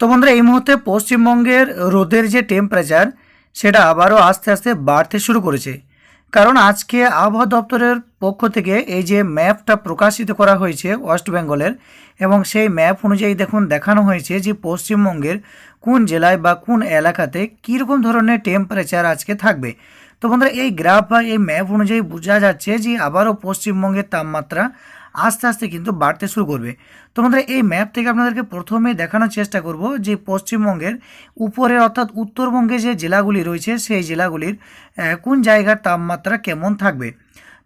তো বন্ধুরা, এই মুহূর্তে পশ্চিমবঙ্গের রোদের যে টেম্পারেচার সেটা আবারও আস্তে আস্তে বাড়তে শুরু করেছে। কারণ আজকে আবহাওয়া দপ্তরের পক্ষ থেকে এই যে ম্যাপটা প্রকাশিত করা হয়েছে ওয়েস্ট বেঙ্গলের এবং সেই ম্যাপ অনুযায়ী দেখুন, দেখানো হয়েছে যে পশ্চিমবঙ্গের কোন জেলায় বা কোন এলাকাতে কীরকম ধরনের টেম্পারেচার আজকে থাকবে। তো বন্ধুরা, এই গ্রাফ বা এই ম্যাপ অনুযায়ী বোঝা যাচ্ছে যে আবারও পশ্চিমবঙ্গের তাপমাত্রা আস্তে আস্তে কিন্তু বাড়তে শুরু করবে। তো বন্ধুরা এই ম্যাপ থেকে আপনাদেরকে প্রথমে দেখানোর চেষ্টা করব যে পশ্চিমবঙ্গের উপরের অর্থাৎ উত্তরবঙ্গে যে জেলাগুলি রয়েছে, সেই জেলাগুলির কোন জায়গার তাপমাত্রা কেমন থাকবে?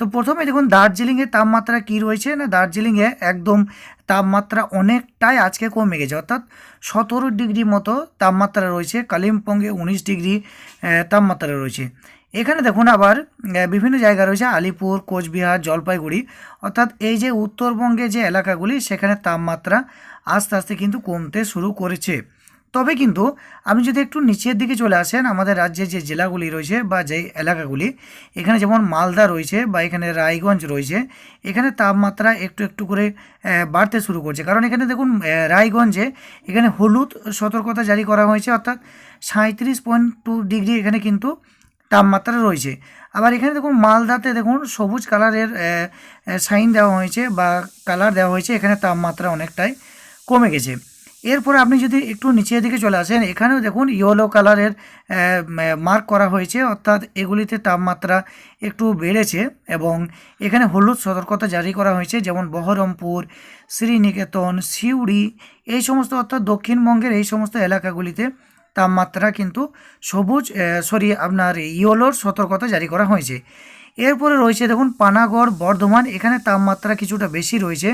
তো প্রথমে দেখুন, দার্জিলিংয়ের তাপমাত্রা কি রয়েছে? না, দার্জিলিংয়ে একদম তাপমাত্রা অনেকটাই আজকে কমে গেছে। অর্থাৎ সতেরো ডিগ্রি মতো তাপমাত্রা রয়েছে, কালিম্পংয়ে উনিশ ডিগ্রি তাপমাত্রা রয়েছে। এখানে দেখুন আবার বিভিন্ন জায়গা রয়েছে, আলিপুর, কোচবিহার, জলপাইগুড়ি। অর্থাৎ এই যে উত্তরবঙ্গে যে এলাকাগুলি, সেখানে তাপমাত্রা আস্তে আস্তে কিন্তু কমতে শুরু করেছে। তবে কিন্তু আপনি যদি একটু নিচের দিকে চলে আসেন, আমাদের রাজ্যে যে জেলাগুলি রয়েছে বা যে এলাকাগুলি, এখানে যেমন মালদা রয়েছে বা এখানে রায়গঞ্জ রয়েছে, এখানে তাপমাত্রা একটু একটু করে বাড়তে শুরু করছে। কারণ এখানে দেখুন রায়গঞ্জে এখানে হলুদ সতর্কতা জারি করা হয়েছে, অর্থাৎ সাঁত্রিশ পয়েন্ট টু ডিগ্রি এখানে কিন্তু তাপমাত্রা রয়েছে। আবার এখানে দেখুন, মালদাতে দেখুন, সবুজ কালারের সাইন দেওয়া হয়েছে বা কালার দেওয়া হয়েছে, এখানে তাপমাত্রা অনেকটাই কমে গেছে। এরপর আপনি যদি একটু নিচের দিকে চলে আসেন, এখানেও দেখুন ইয়েলো কালারের মার্ক করা হয়েছে, অর্থাৎ এগুলিতে তাপমাত্রা একটু বেড়েছে এবং এখানে হলুদ সতর্কতা জারি করা হয়েছে, যেমন বহরমপুর, শ্রীনিকেতন, সিউড়ি, এই সমস্ত অর্থাৎ দক্ষিণবঙ্গের এই সমস্ত এলাকাগুলিতে তাপমাত্রা কিন্তু সবুজ সরি আপনার ইয়েলোর সতর্কতা জারি করা হয়েছে। এরপরে রয়েছে দেখুন, পানাগড়, বর্ধমান, এখানে তাপমাত্রা কিছুটা বেশি রয়েছে,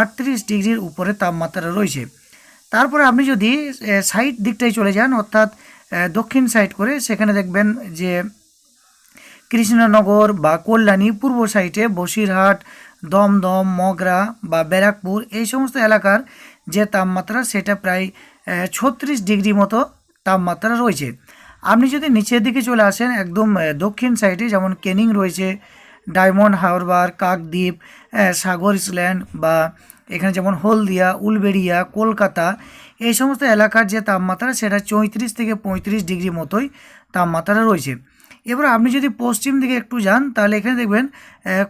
আটত্রিশ ডিগ্রির উপরে তাপমাত্রা রয়েছে। তারপরে আপনি যদি সাইড দিকটায় চলে যান, অর্থাৎ দক্ষিণ সাইড করে, সেখানে দেখবেন যে কৃষ্ণনগর বা কল্যাণী, পূর্ব সাইডে বসিরহাট, দমদম, মগরা বা ব্যারাকপুর, এই সমস্ত এলাকার যে তাপমাত্রা, সেটা প্রায় ছত্রিশ ডিগ্রি মতো তাপমাত্রা রয়েছে। আপনি যদি নিচের দিকে চলে আসেন, একদম দক্ষিণ সাইডে যেমন কেনিং রয়েছে, ডায়মন্ড হারবার, কাকদ্বীপ সাগর ইসল্যান্ড বা এখানে যেমন হলদিয়া, উলবেড়িয়া, কলকাতা, এই সমস্ত এলাকার যে তাপমাত্রা, সেটা চৌত্রিশ থেকে পঁয়ত্রিশ ডিগ্রি মতোই তাপমাত্রা রয়েছে। এবার আপনি যদি পশ্চিম দিকে একটু যান, তাহলে এখানে দেখবেন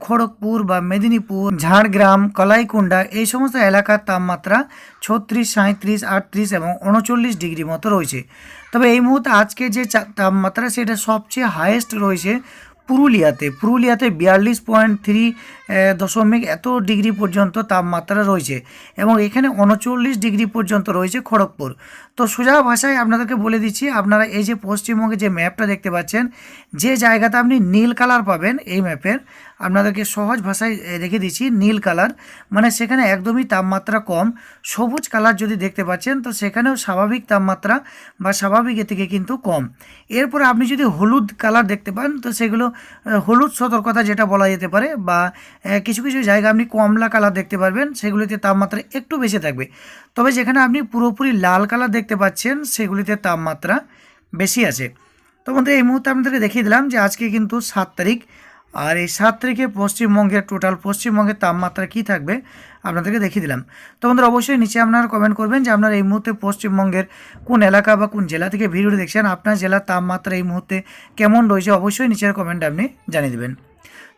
খড়গপুর বা মেদিনীপুর, ঝাড়গ্রাম, কলাইকুণ্ডা, এই সমস্ত এলাকার তাপমাত্রা ছত্রিশ সাঁত্রিশ আটত্রিশ এবং উনচল্লিশ ডিগ্রি মতো রয়েছে। তবে এই মুহূর্তে আজকে যে তাপমাত্রা, সেটা সবচেয়ে হায়েস্ট রয়েছে পুরুলিয়াতে পুরুলিয়াতে বিয়াল্লিশ পয়েন্ট থ্রি দশমিক এত ডিগ্রি পর্যন্ত তাপমাত্রা রয়েছে এবং এখানে উনচল্লিশ ডিগ্রি পর্যন্ত রয়েছে খড়গপুর। তো সোজা ভাষায় আপনাদেরকে বলে দিচ্ছি, আপনারা এই যে পশ্চিমবঙ্গে যে ম্যাপটা দেখতে পাচ্ছেন, যে জায়গাতে আপনি নীল কালার পাবেন এই ম্যাপের, আপনাদেরকে সহজ ভাষায় রেখে দিচ্ছি, নীল কালার মানে সেখানে একদমই তাপমাত্রা কম, সবুজ কালার যদি দেখতে পাচ্ছেন, তো সেখানেও স্বাভাবিক তাপমাত্রা বা স্বাভাবিক এ থেকে কিন্তু কম। এরপরে আপনি যদি হলুদ কালার দেখতে পান, তো সেগুলো হলুদ সতর্কতা যেটা বলা যেতে পারে বা কিছু কিছু জায়গা আপনি কমলা কালার দেখতে পারবেন, সেগুলিতে তাপমাত্রা একটু বেশি থাকবে। তবে যেখানে আপনি পুরোপুরি লাল কালার দেখতে পাচ্ছেন, সেগুলিতে তাপমাত্রা বেশি আছে। তো বন্ধু এই মুহূর্তে আপনাদেরকে দেখিয়ে দিলাম যে আজকে কিন্তু সাত তারিখ আর এই সাত তারিখে পশ্চিমবঙ্গের টোটাল পশ্চিমবঙ্গের তাপমাত্রা কী থাকবে আপনাদেরকে দেখিয়ে দিলাম। তো আমাদের অবশ্যই নিচে আপনারা কমেন্ট করবেন যে আপনারা এই মুহূর্তে পশ্চিমবঙ্গের কোন এলাকা বা কোন জেলা থেকে ভিডিওটি দেখছেন, আপনার জেলার তাপমাত্রা এই মুহূর্তে কেমন রয়েছে, অবশ্যই নিচের কমেন্টে আপনি জানিয়ে দেবেন।